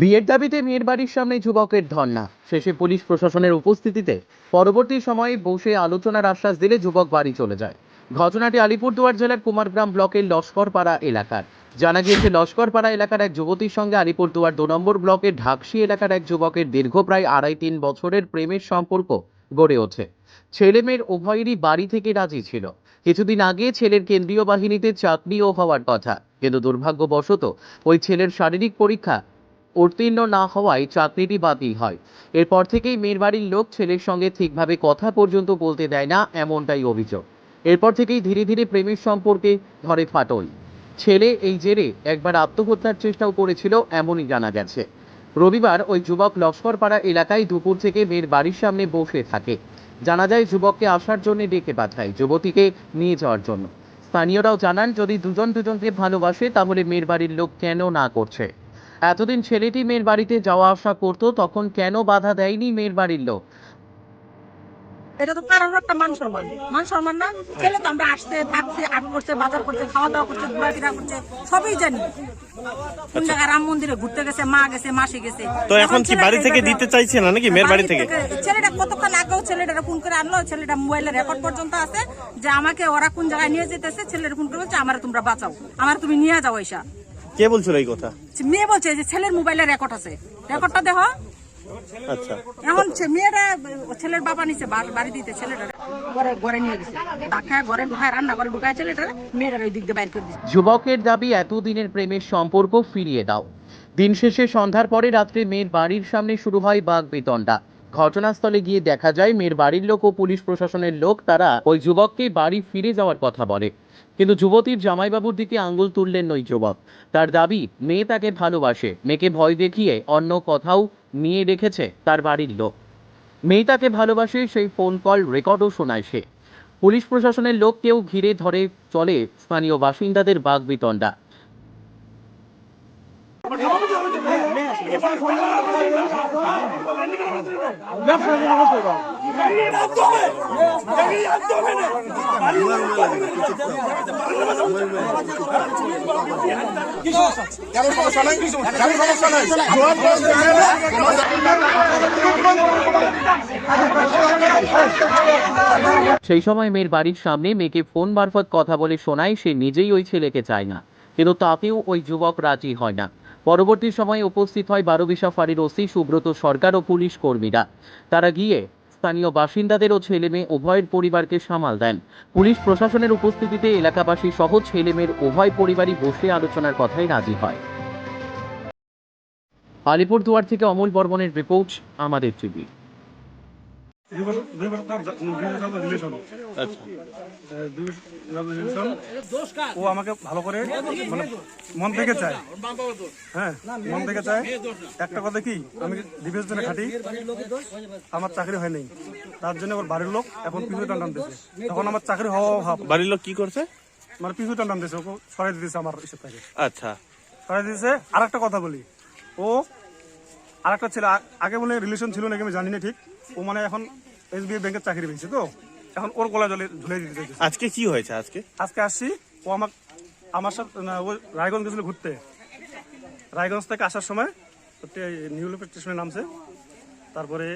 বিয়ের দাবিতে মেয়ের বাড়ির সামনে যুবকের ধর্না শেষে পুলিশ প্রশাসনের উপস্থিতিতে পরবর্তী সময়ে বসে আলোচনার আশ্বাস দিলে যুবক বাড়ি চলে যায়। ঘটনাটি আলিপুরদুয়ার জেলার কুমারগ্রাম ব্লকের লস্করপাড়া এলাকার। জানা গিয়েছে, লস্করপাড়া এলাকার এক যুবতীর সঙ্গে আলিপুরদুয়ার দু নম্বর ব্লকের ঢাকসি এলাকার এক যুবকের দীর্ঘ প্রায় আড়াই তিন বছরের প্রেমের সম্পর্ক গড়ে ওঠে। ছেলে মেয়ের উভয়েরই বাড়ি থেকে রাজি ছিল। কিছুদিন আগে ছেলের কেন্দ্রীয় বাহিনীতে চাকরিও হওয়ার কথা, কিন্তু দুর্ভাগ্যবশত ওই ছেলের শারীরিক পরীক্ষা উত্তীর্ণ না হওয়ায় চাকরিটি বাতিল হয়। এরপর থেকেই মেয়ের বাড়ির লোক ছেলের সঙ্গে ঠিকভাবে কথা পর্যন্ত বলতে দেয় না, এমনটাই অভিযোগ। এরপর থেকেই ধীরে ধীরে প্রেমের সম্পর্কে ধরে ফাটল। ছেলে এই জেরে একবার আত্মহত্যার চেষ্টাও করেছিল এমনই জানা গেছে। রবিবার ওই যুবক লস্করপাড়া এলাকায় দুপুর থেকে মেয়ের বাড়ির সামনে বসে থাকে। জানা যায় যুবককে আসার জন্য ডেকে পাঠায় যুবতীকে নিয়ে যাওয়ার জন্য। স্থানীয়রাও জানান, যদি দুজন দুজনকে ভালোবাসে, তাহলে মেয়ের বাড়ির লোক কেন না করছে? এতদিন ছেলেটি মেয়ের বাড়িতে যাওয়া আসা করতো, তখন কেন বাধা দেয়নি মেয়ের বাড়ির লোক? এটা তো কারোর একটা মান সম্মান। মান সম্মান না? ছেলে তো আমরা আসতে থাকছে আট করছে বাজার করছে খাওয়া দাওয়া করছে ঘোরাফেরা করছে সবই জানি। কোন জায়গায় রাম মন্দিরে ঘুরতে গেছে মা গেছে মাসি গেছে। তো এখন কি বাড়ি থেকে দিতে চাইছে না নাকি মেয়ের বাড়ি থেকে? ছেলেটা কতক্ষণ আগেও ছেলেটা ফোন করে আনলো ছেলেটা মোবাইলে রেকর্ড পর্যন্ত আছে যে আমাকে ওরা কোন জায়গায় নিয়ে যেতেছে ছেলের ফোন করে বলছে আমার তোমরা বাঁচাও আমার তুমি নিয়ে যাও এসা। কে বলছিল এই কথা? মেয়ে বলছে যে ছেলের মোবাইলে রেকর্ড আছে। রেকর্ডটা দেখো। আচ্ছা। এখন মেয়েরা ছেলের বাবা নিচে বাড়ি দিতে ছেলেটা ঘরে ঘরে নিয়ে গেছে। ঢাকায় ঘরে ঢুকায় রান্না করে ঢুকায় ছেলেটা মেয়েরা ওই দিক দিয়ে বাইর করে দিচ্ছে যুবকের দাবি এতদিনের প্রেমের সম্পর্ক ফিরিয়ে দাও। দিন শেষে সন্ধ্যার পরে রাত্রে মেয়ের বাড়ির সামনে শুরু হয় বাঘ বিতণ্ডা ঘটনাস্থলে গিয়ে দেখা যায় মেয়ের বাড়ির লোক ও পুলিশ প্রশাসনের লোক তারা ওই যুবককে বাড়ি ফিরে যাওয়ার কথা বলে। কিন্তু যুবতীর জামাইবাবুর দিকে আঙ্গুল তুললেন ওই যুবক। তার দাবি, মেয়ে তাকে ভালোবাসে, মেয়েকে ভয় দেখিয়ে অন্য কথাও নিয়ে রেখেছে তার বাড়ির লোক। মেয়ে তাকে ভালোবাসে, সেই ফোন কল রেকর্ডও শোনায় সে। পুলিশ প্রশাসনের লোককেও ঘিরে ধরে চলে স্থানীয় বাসিন্দাদের বাঘ বিতণ্ডা সেই সময় মেয়ের বাড়ির সামনে মেয়েকে ফোন মারফত কথা বলে শোনায় সে নিজেই ওই ছেলেকে চায় না। কিন্তু তাতেও ওই যুবক রাজি হয় না। পরবর্তী সময়ে উপস্থিত হয় বারোবিশা ফাঁড়ির ওসি সুব্রত সরকার ও পুলিশ কর্মীরা। তারা গিয়ে স্থানীয় বাসিন্দাদের ও ছেলে মেয়ে উভয়ের পরিবারকে সামাল দেন। পুলিশ প্রশাসনের উপস্থিতিতে এলাকাবাসী সহ ছেলে মেয়ের উভয় পরিবারই বসে আলোচনার কথায় রাজি হয়। আলিপুরদুয়ার থেকে অমল বর্মনের রিপোর্ট, আমাদের টিভি। ও আমাকে ভালো করে মানে মন থেকে চায়। হ্যাঁ মন থেকে চায়। একটা কথা কি? আমি ডিফেন্স জন্য খাটি। আমার চাকরি হয় নাই। তার জন্য ওর বাড়ির লোক এখন পিছু টান দিয়েছে তখন আমার চাকরি হওয়া অভাব। বাড়ির লোক কি করছে? মানে পিছু টান দিয়েছে ওকে সরাই দিয়েছে আমার ইসে থেকে। আচ্ছা। সরাই দিয়েছে আর একটা কথা বলি। ও আর একটা ছেলে আগে বলে রিলেশন ছিল নাকি আমি জানি না ঠিক। ও মানে এখন এসবিআই ব্যাংকের চাকরি পেয়েছে তো? এখন ওর গলা জলে ঝুলে দিতে চাইছে। আজকে কি হয়েছে আজকে? আজকে আসছি ও আমার আমার সাথে না, ও রায়গঞ্জ গেছিল ঘুরতে। রায়গঞ্জ থেকে আসার সময় হচ্ছে নিউ লিফ স্টেশনে নামছে। তারপরে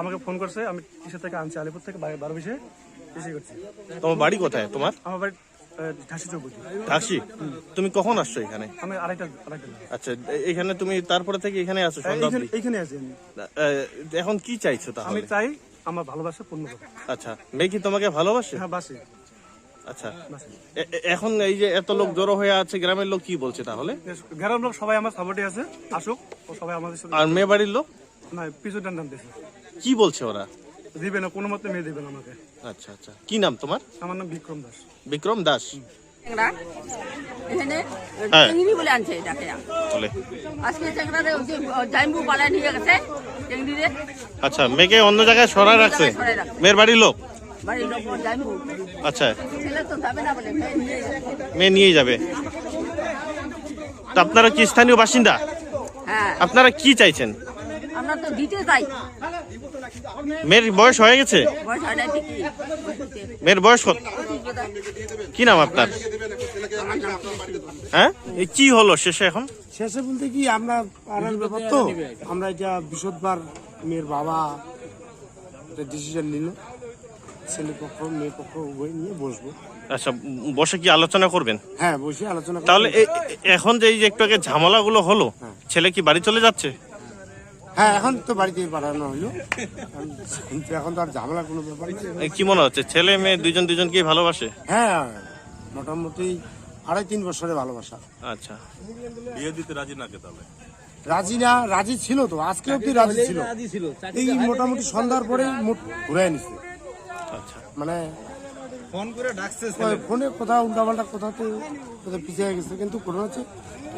আমাকে ফোন করছে আমি কিসের থেকে আনছি আলিপুর থেকে বারো বারো বিশে এসে করছি। তোমার বাড়ি কোথায়? তোমার? আমার বাড়ি চৌপতি। ঢাসি তুমি কখন আসছো এখানে? আমি আড়াইটা আড়াইটা আচ্ছা এখানে তুমি তারপরে থেকে এখানে আসো সন্ধ্যা এইখানে আছি আমি। এখন কি চাইছো আমি চাই আমার ভালোবাসা পূর্ণ আচ্ছা মেয়ে কি তোমাকে ভালোবাসে? হ্যাঁ বাসি। আচ্ছা। এখন এই যে এত লোক জড়ো হয়ে আছে গ্রামের লোক কি বলছে তাহলে? গ্রামের লোক সবাই আমার সাপোর্টে আছে আসুক ও সবাই আমাদের সাথে আর মেয়ে বাড়ির লোক? না পিছু টান টান দিয়েছে কি বলছে ওরা? দিবে না কোনো মতে মেয়ে দিবে না আমাকে। আচ্ছা আচ্ছা। কি নাম তোমার? আমার নাম বিক্রম দাস। বিক্রম দাস। এখানে হ্যাঁ। চিংড়ি বলে আনছে এটাকে। আজকে চ্যাংড়ারে জাইম্বু পালায় নিয়ে গেছে চিংড়ি আচ্ছা মেয়েকে অন্য জায়গায় সরায় রাখছে? মেয়ের বাড়ির লোক? বাড়ির লোক জাইম্বু। আচ্ছা। ছেলে তো যাবে না বলে মেয়ে নিয়ে যাবে। মেয়ে নিয়ে যাবে। তো আপনারা কি স্থানীয় বাসিন্দা? হ্যাঁ। আপনারা কি চাইছেন? আমরা তো দিতে যাই মেয়ের বয়স হয়ে গেছে? হয়। মেয়ের বয়স কত? কি নাম আপনার? হ্যাঁ? এই কি হলো শেষে এখন? শেষে বলতে কি আমরা পাড়ার ব্যাপার তো। আমরা এটা বিশদবার মেয়ের বাবা একটা ডিসিশন নিল। ছেলে পক্ষ মেয়ে পক্ষ উভয় নিয়ে বসবো। আচ্ছা বসে কি আলোচনা করবেন? হ্যাঁ বসে আলোচনা তাহলে এখন যে একটু আগে ঝামেলাগুলো হলো ছেলে কি বাড়ি চলে যাচ্ছে? হ্যাঁ এখন তো বাড়িতে পাঠানো হলো। কিন্তু এখন তো আর ঝামেলার কোনো ব্যাপার নেই কি মনে হচ্ছে ছেলে মেয়ে দুজন দুজনকেই ভালোবাসে? হ্যাঁ মোটামুটি আড়াই তিন বছরের ভালোবাসা। আচ্ছা। রাজি না রাজি ছিল তো আজকে অব্দি রাজি ছিল। এই মোটামুটি সন্ধ্যার পরে ঘুরে নিছে। আচ্ছা। মানে ফোন করে ডাকছে ফোনে কোথাও উল্টাপাল্টা কোথাও পিছিয়ে গেছে কিন্তু কোনো হচ্ছে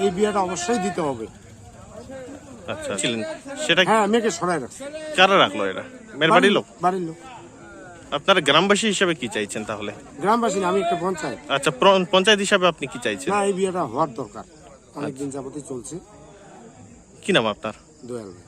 এই বিয়েটা অবশ্যই দিতে হবে। আচ্ছা ছিলেন। সেটা হ্যাঁ মেয়েকে সরাই রাখছে। কারা রাখল এটা? মেয়ের বাড়ির লোক? বাড়ির লোক। আপনারা গ্রামবাসী হিসাবে কি চাইছেন তাহলে? গ্রামবাসী না, আমি একটা পঞ্চায়েত। আচ্ছা পঞ্চায়েত হিসাবে আপনি কি চাইছেন? না এই বিয়েটা হওয়ার দরকার। অনেকদিন যাবতই চলছে। কি নাম আপনার? দয়াল ভাই।